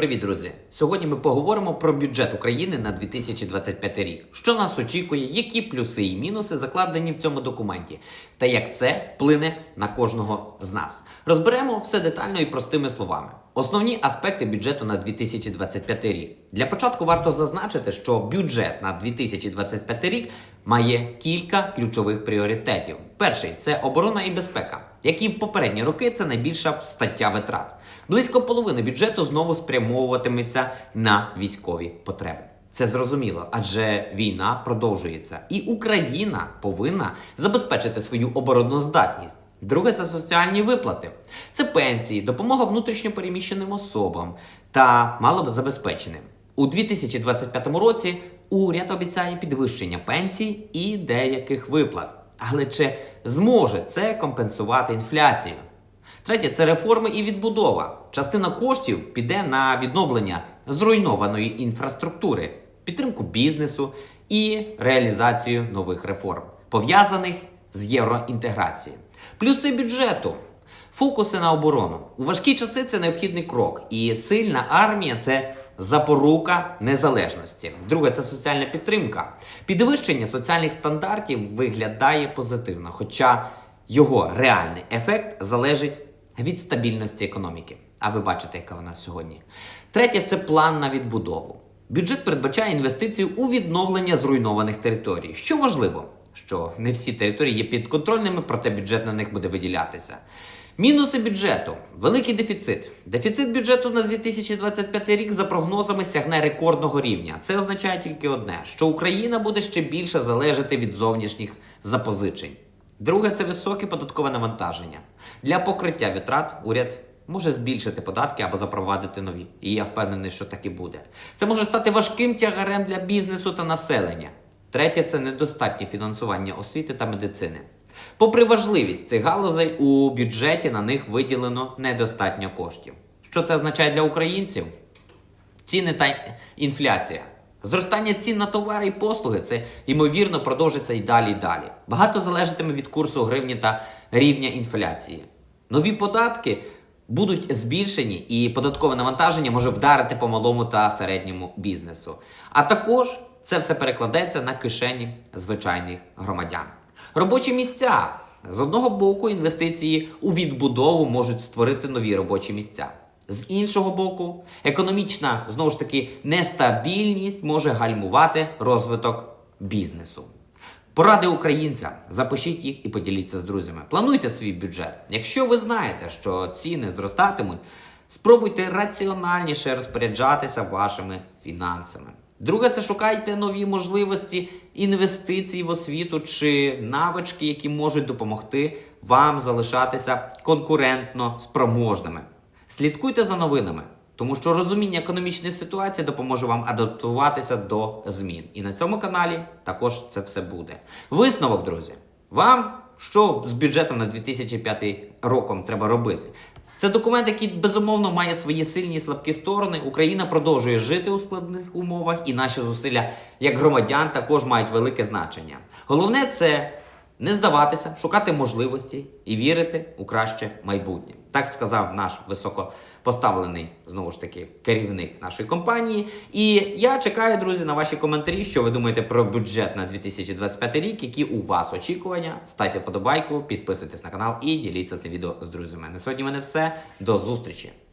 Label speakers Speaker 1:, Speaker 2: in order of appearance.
Speaker 1: Привіт, друзі! Сьогодні ми поговоримо про бюджет України на 2025 рік. Що нас очікує, які плюси і мінуси закладені в цьому документі, та як це вплине на кожного з нас. Розберемо все детально і простими словами. Основні аспекти бюджету на 2025 рік. Для початку варто зазначити, що бюджет на 2025 рік має кілька ключових пріоритетів. Перший це оборона і безпека, які в попередні роки це найбільша стаття витрат. Близько половини бюджету знову спрямовуватиметься на військові потреби. Це зрозуміло, адже війна продовжується, і Україна повинна забезпечити свою обороноздатність. Друге це соціальні виплати, це пенсії, допомога внутрішньопереміщеним особам та малозабезпеченим. У 2025 році уряд обіцяє підвищення пенсій і деяких виплат. Але чи зможе це компенсувати інфляцію? Третє це реформи і відбудова. Частина коштів піде на відновлення зруйнованої інфраструктури, підтримку бізнесу і реалізацію нових реформ, пов'язаних з євроінтеграцією. Плюси бюджету. Фокуси на оборону. У важкі часи це необхідний крок, і сильна армія це запорука незалежності. Друге це соціальна підтримка. Підвищення соціальних стандартів виглядає позитивно, хоча його реальний ефект залежить від стабільності економіки. А ви бачите, яка вона сьогодні. Третє це план на відбудову. Бюджет передбачає інвестиції у відновлення зруйнованих територій. Що важливо, що не всі території є підконтрольними, проте бюджет на них буде виділятися. Мінуси бюджету великий дефіцит. Дефіцит бюджету на 2025 рік за прогнозами сягне рекордного рівня. Це означає тільки одне: що Україна буде ще більше залежати від зовнішніх запозичень. Друге це високе податкове навантаження. Для покриття витрат уряд може збільшити податки або запровадити нові. І я впевнений, що так і буде. Це може стати важким тягарем для бізнесу та населення. Третє це недостатнє фінансування освіти та медицини. Попри важливість цих галузей, у бюджеті на них виділено недостатньо коштів. Що це означає для українців? Ціни та інфляція. Зростання цін на товари і послуги це ймовірно продовжиться і далі і далі. Багато залежатиме від курсу гривні та рівня інфляції. Нові податки будуть збільшені, і податкове навантаження може вдарити по малому та середньому бізнесу. А також це все перекладеться на кишені звичайних громадян. Робочі місця. З одного боку, інвестиції у відбудову можуть створити нові робочі місця. З іншого боку, економічна знову ж таки нестабільність може гальмувати розвиток бізнесу. Поради українцям, запишіть їх і поділіться з друзями. Плануйте свій бюджет. Якщо ви знаєте, що ціни зростатимуть, спробуйте раціональніше розпоряджатися вашими фінансами. Друге, це шукайте нові можливості інвестицій в освіту чи навички, які можуть допомогти вам залишатися конкурентно спроможними. Слідкуйте за новинами, тому що розуміння економічної ситуації допоможе вам адаптуватися до змін. І на цьому каналі також це все буде. Висновок, друзі, вам що з бюджетом на 2005 роком треба робити? Це документ, який безумовно має свої сильні і слабкі сторони. Україна продовжує жити у складних умовах, і наші зусилля як громадян також мають велике значення. Головне це не здаватися, шукати можливості і вірити у краще майбутнє. Так сказав наш високопоставлений знову ж таки керівник нашої компанії. І я чекаю, друзі, на ваші коментарі, що ви думаєте про бюджет на 2025 рік, які у вас очікування. Ставте вподобайку, підписуйтесь на канал і діліться це відео з друзями. На сьогодні мене все. До зустрічі!